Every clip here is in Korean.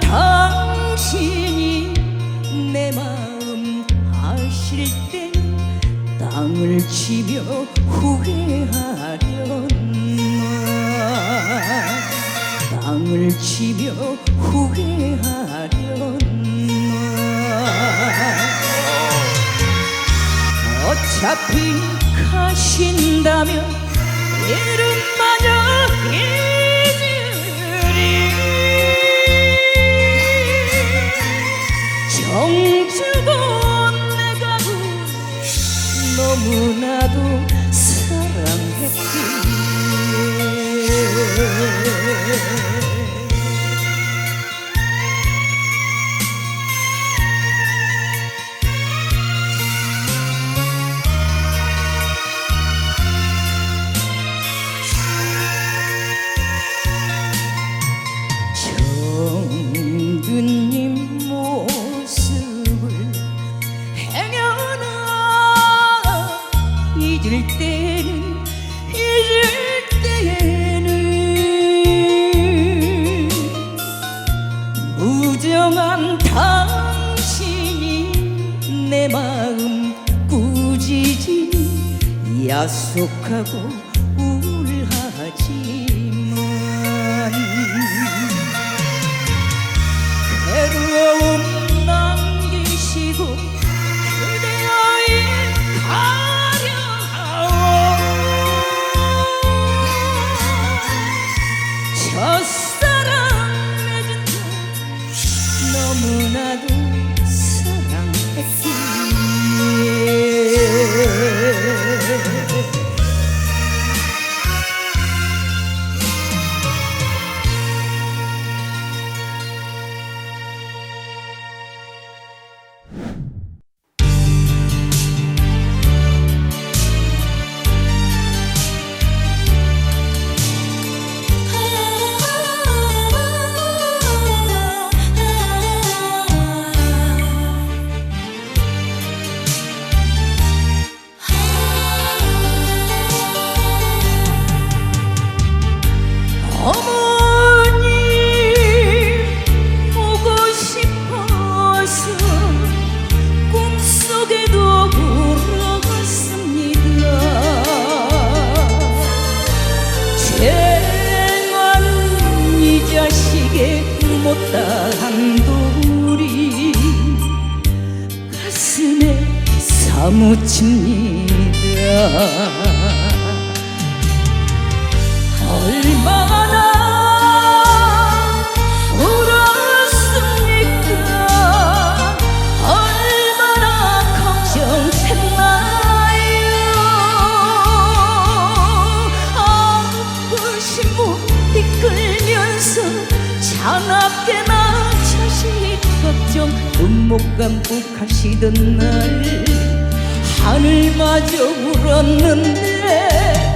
당신이 내 마음 아실 때 땅을 치며 후회하려나? 땅을 치며 후회하려나? 어차피 가신다면 이름마저 너무나도 사랑했지 약속하고 사무칩니다. 얼마나 울었습니까? 얼마나 걱정했나요? 아프신 몸 이끌면서 차갑게나 자식 걱정. 감고 가시던 날 하늘마저 울었는데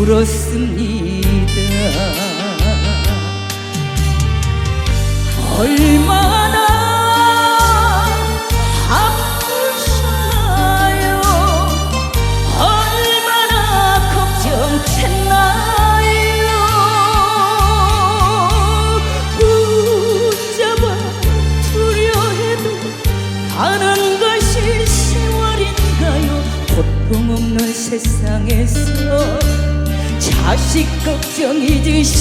울었습니다. 얼마 걱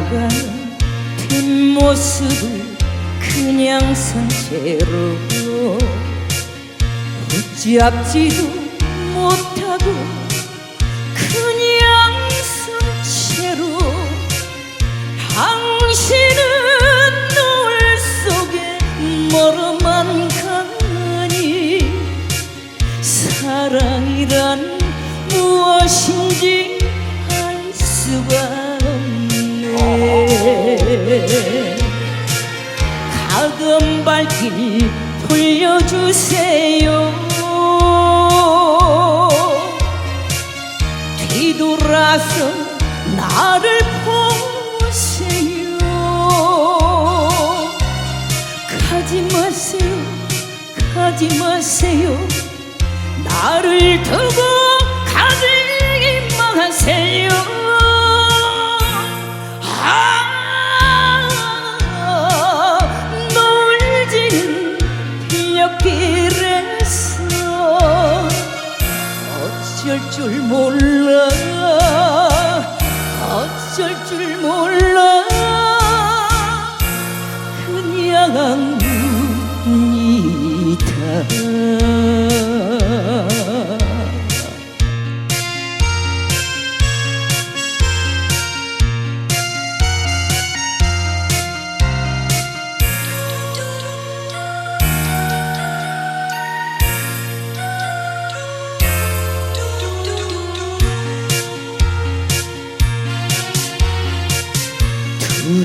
나가는 뒷모습을 그냥 선 채로 붙잡지도 못하고 그냥 선 채로 당신은 노을 속에 멀어만 가니 사랑이란 무엇인지 알 수가 가던 발길 돌려주세요. 뒤돌아서 나를 줄 몰라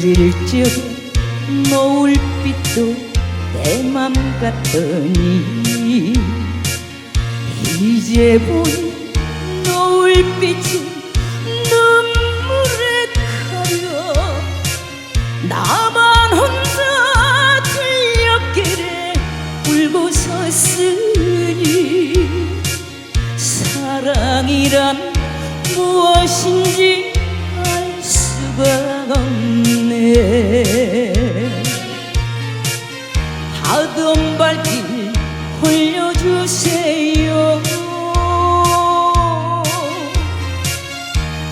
둘일 적에 노을빛도 내 맘 같더니. 이제 보니 노을빛은 하던 발길 홀려주세요.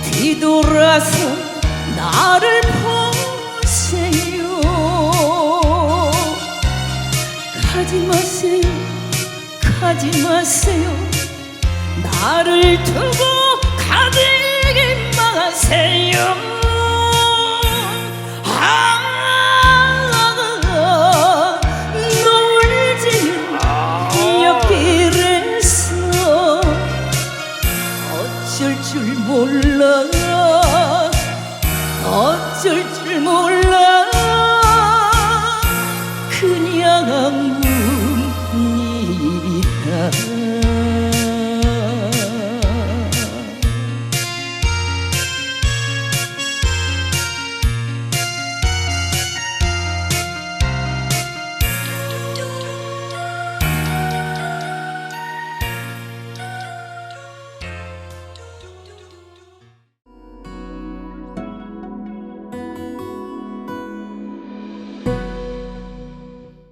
뒤돌아서 나를 보세요. 가지 마세요 가지 마세요. 나를 두고 가지 마세요 몰라. 어쩔 줄 몰라. 그냥